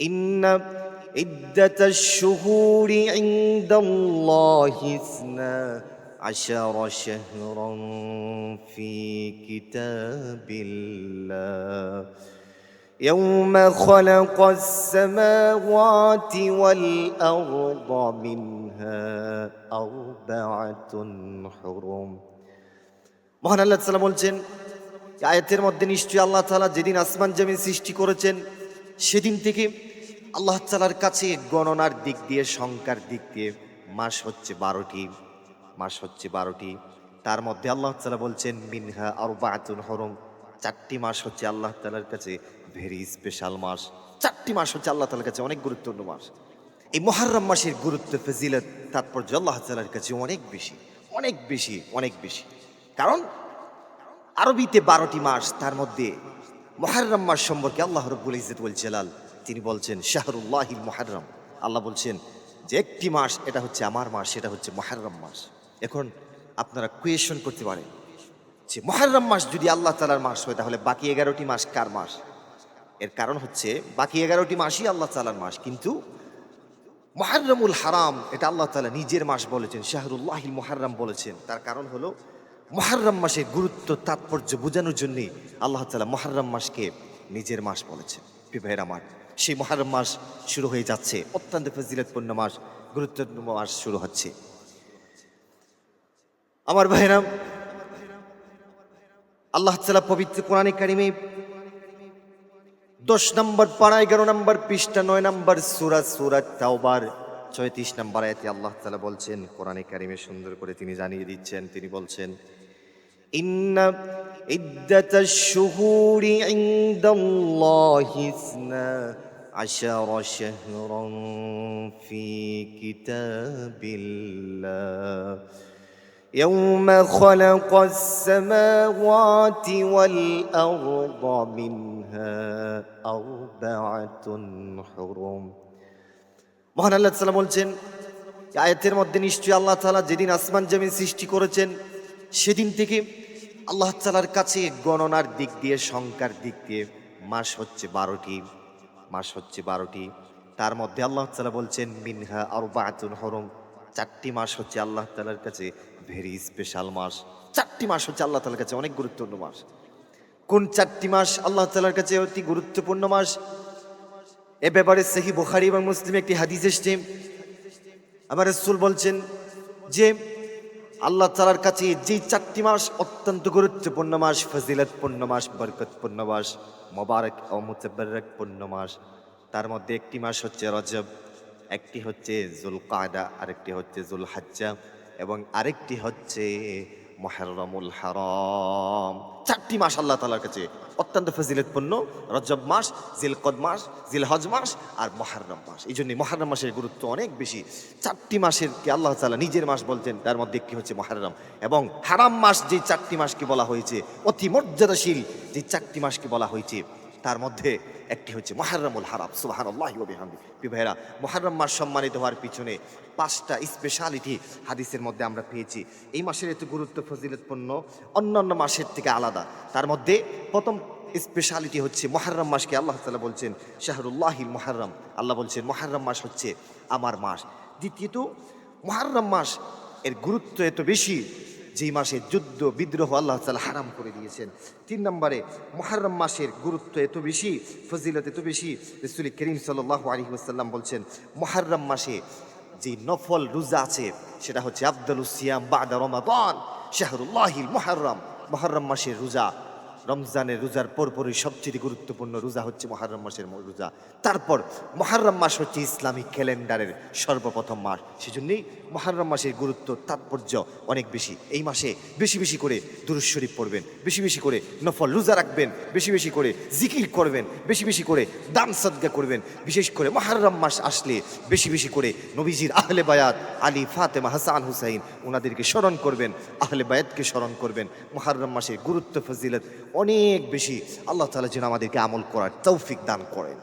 إن عدة الشهور عند الله اثنا عشر شهرا في كتاب الله يوم خلق السماوات والأرض منها أربعة حرم মহান আল্লাহ তাআলা বলছেন এই আয়াতের মধ্যে নিশ্চয়ই আল্লাহ তাআলা যেদিন আসমান জমিন সৃষ্টি করেছেন সেদিন থেকে আল্লাহ তাআলার কাছে গণনার দিক দিয়ে, সংখ্যার দিক দিয়ে মাস হচ্ছে বারোটি, মাস হচ্ছে বারোটি। তার মধ্যে আল্লাহ তাআলা বলছেন, মিনহা আর বাতুন হরম। চারটি মাস হচ্ছে আল্লাহ তাআলার কাছে ভেরি স্পেশাল মাস। চারটি মাস হচ্ছে আল্লাহ তাআলার কাছে অনেক গুরুত্বপূর্ণ মাস। এই মহারম মাসের গুরুত্ব, ফজিলত, তাৎপর্য আল্লাহ তাআলার কাছে অনেক বেশি অনেক বেশি অনেক বেশি। কারণ আরবিতে বারোটি মাস, তার মধ্যে মহারম মাস সম্পর্কে আল্লাহ রব্বুল ইজ্জতুল জালাল তিনি বলছেন, শাহরুল্লাহিল মহারম আল্লাহ বলছেন যে একটি মাস, এটা হচ্ছে আমার মাস, সেটা হচ্ছে মহারম মাস। এখন আপনারা কোয়েশন করতে পারেন যে মহারম মাস যদি আল্লাহ তালার মাস হয়, তাহলে বাকি এগারোটি মাস কার মাস? এর কারণ হচ্ছে, বাকি এগারোটি মাসই আল্লাহ তালার মাস, কিন্তু মহারমুল হারাম, এটা আল্লাহ তালা নিজের মাস বলেছেন, শাহরুল্লাহিল মহারম বলেছেন। তার কারণ হলো মহারম মাসের গুরুত্ব, তাৎপর্য বোঝানোর জন্যই আল্লাহ তালা মহারম মাসকে নিজের মাস বলেছেন। বিবাহের আমার, সেই মহারম মাস শুরু হয়ে যাচ্ছে। অত্যন্ত ফজিলতপূর্ণ মাস, গুরুত্বপূর্ণ মাস শুরু হচ্ছে। আমার ভাইরাম আল্লাহ তালা পবিত্র কোরআনে কারিমে দশ নম্বর পাড়া এগারো নম্বর পৃষ্ঠা, নয় নম্বর সুরাত সুরাত তাওবার ছয়ত্রিশ নম্বর আয়াতে আল্লাহ তালা বলছেন কোরআনে কারিমে সুন্দর করে তিনি জানিয়ে দিচ্ছেন তিনি বলছেন إن عدة الشهور عند الله اثنا عشر شهرا في كتاب الله يوم خلق السماوات والأرض منها أربعة حرم মহান আল্লাহ তাআলা বলছেন আয়াতের মধ্যে নিশ্চয়ই আল্লাহ তাআলা যেদিন আসমান জমিন সৃষ্টি করেছেন, সেদিন থেকে আল্লাহ তাআলার কাছে গণনার দিক দিয়ে, সংখ্যার দিক দিয়ে মাস হচ্ছে বারোটি, মাস হচ্ছে বারোটি। তার মধ্যে আল্লাহ তাআলা বলছেন, মিনহা আর বাতুন হরম। চারটি মাস হচ্ছে আল্লাহ তালার কাছে ভেরি স্পেশাল মাস। চারটি মাস হচ্ছে আল্লাহ তাআলার কাছে অনেক গুরুত্বপূর্ণ মাস। কোন চারটি মাস আল্লাহ তাআলার কাছে অতি গুরুত্বপূর্ণ মাস? এ ব্যাপারে সেহি বুখারি এবং মুসলিম একটি হাদিস এসছে। আমার রসুল বলছেন যে, আল্লাহ তালার কাছে যেই চারটি মাস অত্যন্ত গুরুত্বপূর্ণ মাস, ফজিলতপূর্ণ মাস, বরকতপূর্ণ মাস, মোবারক ও মুতবারকপূর্ণ মাস, তার মধ্যে একটি মাস হচ্ছে রজব, একটি হচ্ছে জুল কায়দা আরেকটি হচ্ছে জুল হাজ্জা এবং আরেকটি হচ্ছে মহরমুল হারাম। চারটি মাস আল্লাহ তালার কাছে অত্যন্ত ফজিলতপূর্ণ। রজব মাস জিল জিলকদ মাস, জিলহজ মাস আর মহারম মাস। এই জন্য মহারম মাসের গুরুত্ব অনেক বেশি। চারটি মাসের কি আল্লাহ তালা নিজের মাস বলছেন তার মধ্যে একটি হচ্ছে মহারম। এবং হারাম মাস যে চারটি মাসকে বলা হয়েছে, অতি মর্যাদাশীল যে চারটি মাসকে বলা হয়েছে তার মধ্যে একটি হচ্ছে মহারমুল হারাম সুবাহান আল্লাহামদি বিভাইরা মহারম মাস সম্মানিত হওয়ার পিছনে পাঁচটা স্পেশালিটি হাদিসের মধ্যে আমরা পেয়েছি। এই মাসের এত গুরুত্ব, ফজিলতপূর্ণ, অন্যান্য মাসের থেকে আলাদা। তার মধ্যে প্রথম স্পেশালিটি হচ্ছে মহারম মাসকে আল্লাহ তালা বলছেন শাহরুল্লাহিল মহারম আল্লাহ বলছেন মহারম মাস হচ্ছে আমার মাস। দ্বিতীয়ত মহারম মাস এর গুরুত্ব এত বেশি যেই মাসে যুদ্ধ, বিদ্রোহ আল্লাহ তালা হারাম করে দিয়েছেন। তিন নম্বরে মহারম মাসের গুরুত্ব এত বেশি, ফজিলত এত বেশি, রসুল করিম সাল্লাহ আলী আসাল্লাম বলছেন মহারম মাসে যে নফল রোজা আছে, সেটা হচ্ছে আব্দুল সিয়াম বাদা রমাদান, শাহরুল্লাহিল মহারম মহারম মাসের রোজা রমজানের রোজার পরপরই সবচেয়ে গুরুত্বপূর্ণ রোজা হচ্ছে মহারম মাসের রোজা। তারপর মহারম মাস হচ্ছে ইসলামিক ক্যালেন্ডারের সর্বপ্রথম মাস। সেজন্যই মহারম মাসের গুরুত্ব, তাৎপর্য অনেক বেশি। এই মাসে বেশি বেশি করে দুরুজ শরীফ পড়বেন, বেশি বেশি করে নফল রোজা রাখবেন, বেশি বেশি করে জিকির করবেন, বেশি বেশি করে দান সদ্গা করবেন। বিশেষ করে মহারম মাস আসলে বেশি বেশি করে নবীজির আহলে বায়াত আলী, ফাতেমা, হাসান হুসাইন ওনাদেরকে স্মরণ করবেন, আহলে বায়াতকে স্মরণ করবেন। মহারম মাসের গুরুত্ব, ফজিলত অনেক বেশি আল্লাহ তালা যেন আমাদেরকে আমল করার তৌফিক দান করেন।